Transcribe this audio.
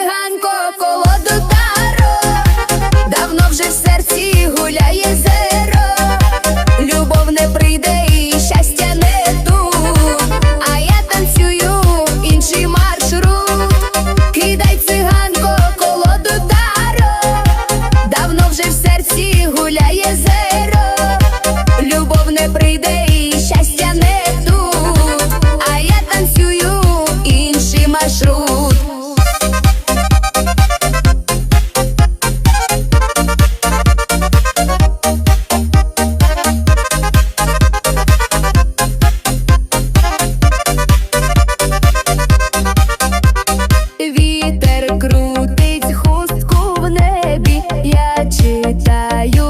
циганко колоду таро, давно вже в серці гуляє зеро, любов не прийде і щастя не тут, а я танцюю інший маршрут, кидай циганко колоду таро, давно вже в серці гуляє зеро, любов не прийде. і краю